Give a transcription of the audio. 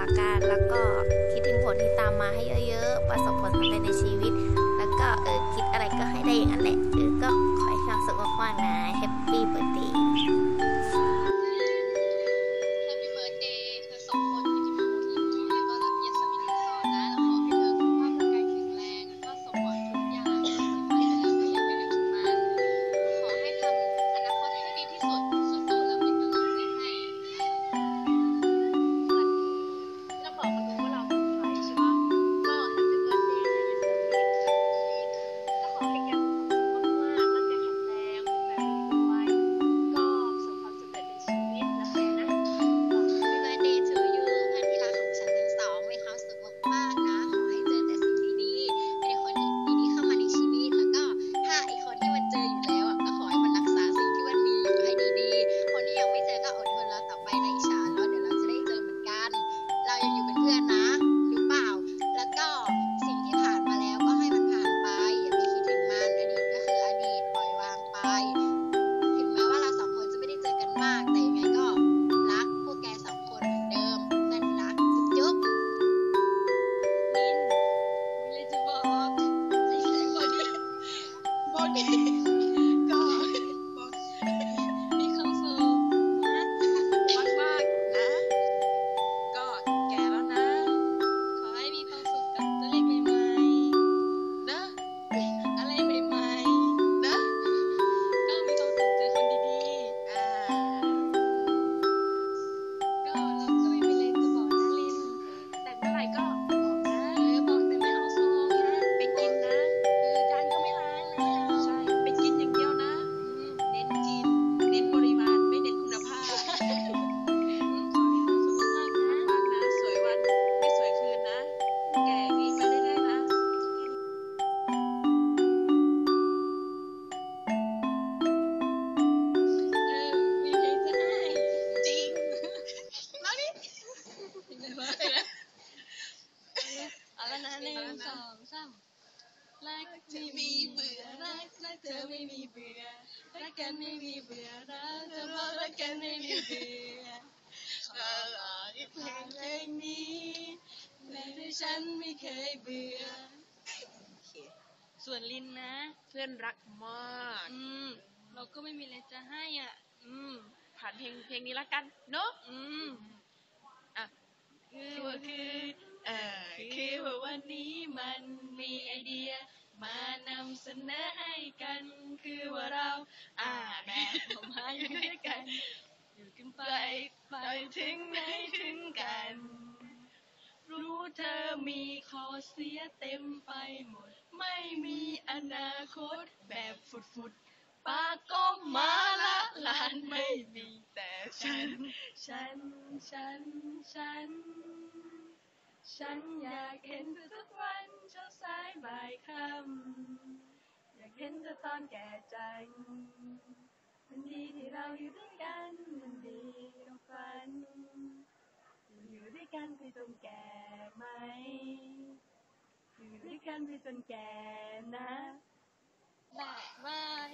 รักัน แล้วก็คิดถึงผลที่ตามมาให้เยอะๆ ประสบผลสำเร็จในชีวิต แล้วก็เออคิดอะไรก็ให้ได้อย่างนั้นแหละเออก็ขอให้ความสุขมากๆนะ สองสามรักไม่มีเบื่อรักรักเธอไม่มีเบื่อรักกันไม่มีเบื่อรักเธอรักกันไม่มีเบื่อตลอดเพลงเพลงนี้แม้ที่ฉันไม่เคยเบื่อส่วนลินนะ เพื่อนรักมาก อืม เราก็ไม่มีอะไรจะให้อะ อืม ผ่านเพลงเพลงนี้ละกัน เนอะอืม อะ คือว่าคือ เอ่อ ว่าวันนี้มันมีไอเดีย มานำเสนอให้กันคือว่าเราอ่าแบบผมาอยู่ด้วยกัน อยู่กันไปไปถึงไหนถึงกัน รู้เธอมีคอเสียเต็มไปหมด ไม่มีอนาคตแบบฟุดฟุดปาก็มาละลานไม่มีแต่ฉัน ฉัน ฉัน ฉัน ฉันอยากเห็นเธอทุกวันเช้าสายบ่ายค่ำอยากเห็นเธอตอนแก่จัง มันดีที่เราอยู่ด้วยกัน มันดีตรงฝัน อยู่ด้วยกันไปจนแก่ไหม อยู่ด้วยกันไปจนแก่นะบายบาย